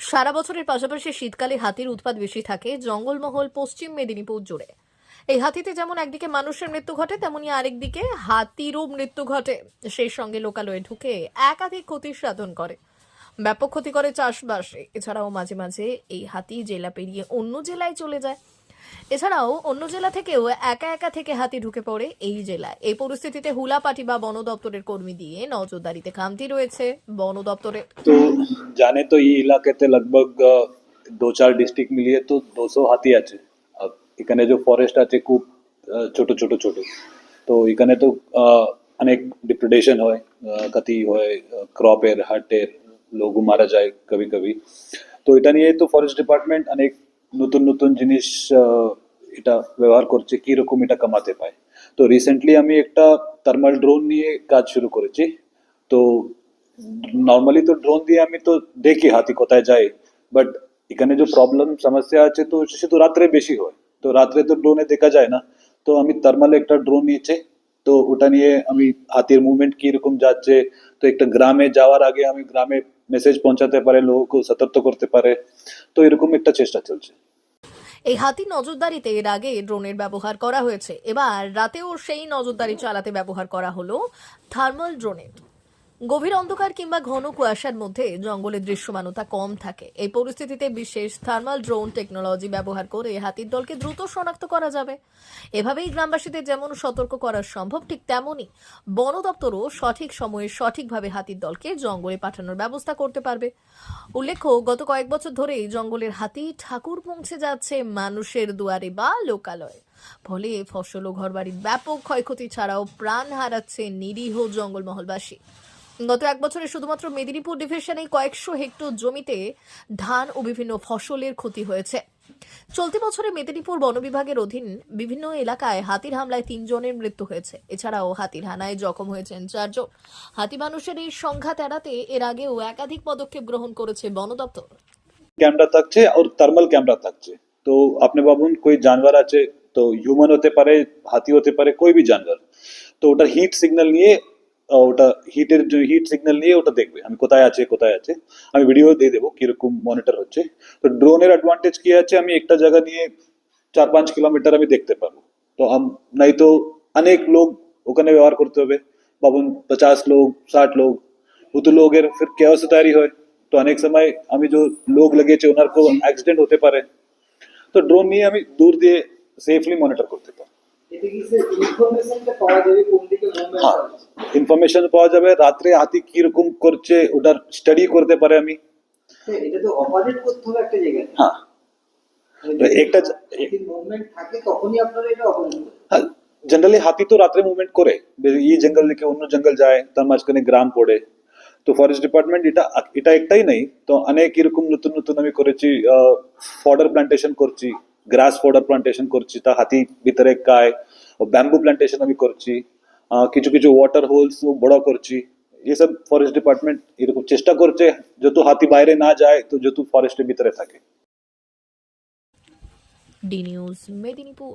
সারা বছরের পাশাপাশি শীতকালে হাতির উৎপাদ বেশি থাকে, জঙ্গলমহল, পশ্চিম মেদিনীপুর জুড়ে। এই হাতিতে যেমন একদিকে মানুষের মৃত্যু ঘটে, তেমনি আরেকদিকে হাতিরও মৃত্যু ঘটে। সেই সঙ্গে লোকালয়ে ঢুকে একাধিক ক্ষতি সাধন করে। ব্যাপক ক্ষতি করে চাষবাসে। এছাড়াও মাঝে মাঝে এই হাতি জেলা পেরিয়ে অন্য জেলায় চলে যায়। এছাড়াও অন্য জেলা থেকেও একা একা থেকে হাতি ঢুকে পড়ে এই জেলায়। এই পরিস্থিতিতে হুলাপাটি বা বন দপ্তরের কর্মী দিয়ে নজরদারিতে খামতি রয়েছে বন দপ্তরে। তো জানে তো এই এলাকাতে লগভগ দু চার ডিস্ট্রিক্ট মিলিয়ে তো দুশো হাতি আছে। এখানে যে ফরেস্ট আছে খুব ছোট ছোট ছোট। তো এখানে তো অনেক ডিপ্রেডেশন হয় গতি হয় ক্রপের হার্টের লোক মারা যায় কবি কবি তো এটা নিয়ে তো ফরেস্ট ডিপার্টমেন্ট অনেক নতুন নতুন জিনিস এটা ব্যবহার করছে, কি রকম এটা কামাতে পায়। তো রিসেন্টলি আমি একটা থার্মাল ড্রোন নিয়ে কাজ শুরু করেছি। তো নর্মালি তো ড্রোন দিয়ে আমি তো দেখি হাতি কোথায় যায় বাট এখানে যে প্রবলেম সমস্যা আছে তো শুধু রাত্রে বেশি হয়। তো রাত্রে তো ড্রোনে দেখা যায় না। তো আমি থার্মাল একটা ড্রোন নিয়েছে। তো ওটা নিয়ে আমি হাতির মুভমেন্ট কীরকম যাচ্ছে, তো একটা গ্রামে যাওয়ার আগে আমি গ্রামে মেসেজ পৌঁছাতে পারে লোককে সতর্ক করতে পারে। তো এরকম একটা চেষ্টা চলছে। এই হাতি নজরদারিতে এর আগে ড্রোনের ব্যবহার করা হয়েছে। এবার রাতেও সেই নজরদারি চালাতে ব্যবহার করা হলো থার্মাল ড্রোনের। গভীর অন্ধকার কিংবা ঘন কুয়াশার মধ্যে জঙ্গলের দৃশ্যমানতা কম থাকে। এই পরিস্থিতিতে বিশেষ থার্মাল ড্রোন টেকনোলজি ব্যবহার করে হাতির দলকে দ্রুত শনাক্ত করা যাবে। এভাবেই গ্রামবাসীদের যেমন সতর্ক করা সম্ভব, ঠিক তেমনই বন দপ্তরও সঠিক সময়ে সঠিকভাবে হাতির দলকে জঙ্গলে পাঠানোর ব্যবস্থা করতে পারবে। উল্লেখ্য, গত কয়েক বছর ধরেই জঙ্গলের হাতি ঠাকুর পৌঁছে যাচ্ছে মানুষের দুয়ারে বা লোকালয়ে। ফলে ফসল ও ঘরবাড়ির ব্যাপক ক্ষয়ক্ষতি ছাড়াও প্রাণ হারাচ্ছে নিরীহ জঙ্গলমহলবাসী। গত এক বছরে শুধুমাত্র মেদিনীপুর ডিভিশনে কয়েকশো হেক্টর জমিতে ধান ও বিভিন্ন ফসলের ক্ষতি হয়েছে। চলতি বছরে মেদিনীপুর বন বিভাগের অধীন বিভিন্ন এলাকায় হাতির হামলায় তিনজনের মৃত্যু হয়েছে। এছাড়াও হাতির হানায় জখম হয়েছেন চারজন। হাতি মানুষের এই সংঘাত এড়াতে এর আগেও একাধিক পদক্ষেপ গ্রহণ করেছে বন দপ্তর। ক্যামেরা থাকছে আর থার্মাল ক্যামেরা থাকছে। তো আপনি ভাবুন, কই জানবার আছে, তো হিউম্যান হতে পারে, হাতি হতে পারে, কই বি জানবার তো ওটার হিট সিগন্যাল নিয়ে ওটা হিটের হিট সিগন্যাল নিয়ে ওটা দেখবে আমি কোথায় আছে কোথায় আছে আমি ভিডিও দিয়ে দেবো কীরকম মনিটর হচ্ছে। তো ড্রোনের অ্যাডভান্টেজ কি আছে? আমি একটা জায়গা নিয়ে চার পাঁচ কিলোমিটার আমি দেখতে পারব তো নাই তো অনেক লোক ওখানে ব্যবহার করতে হবে। বাবন পচাশ লোক ষাট লোক অত লোকের ফির কেয়াস তৈরি হয়। তো অনেক সময় আমি যে লোক লেগেছে ওনার অ্যাক্সিডেন্ট হতে পারে। তো ড্রোন নিয়ে আমি দূর দিয়ে সেফলি মনিটর করতে পারব। মুভমেন্ট হ্যাঁ ইনফরমেশন পাওয়া যাবে। রাত্রে হাতি কীরকম করছে ওটার স্টাডি করতে পারে আমি। হ্যাঁ। একটা জ- যদি মুভমেন্ট থাকে তখনই আপনারা এটা অপারেট করবেন। জেনারেলি হাতি তো রাত্রে মুভমেন্ট করে। এই জঙ্গল থেকে অন্য জঙ্গল যায় তার মাঝখানে গ্রাম পড়ে। তো ফরেস্ট ডিপার্টমেন্ট এটা এটা একটাই নেই। তো অনেক এরকম নতুন নতুন আমি করেছি ফডার প্লান্টেশন করছি গ্রাস ফডার প্লান্টেশন করছি, তা হাতি ভিতরে কায় ব্যাম্বু প্লান্টেশন আমি করছি কিছু কিছু ওয়াটার হোলস বড় করছি। এসব ফরেস্ট ডিপার্টমেন্ট এরকম চেষ্টা করছে, যত হাতি বাইরে না যায়, তো যত ফরেস্টের ভিতরে থাকে। D news Medinipur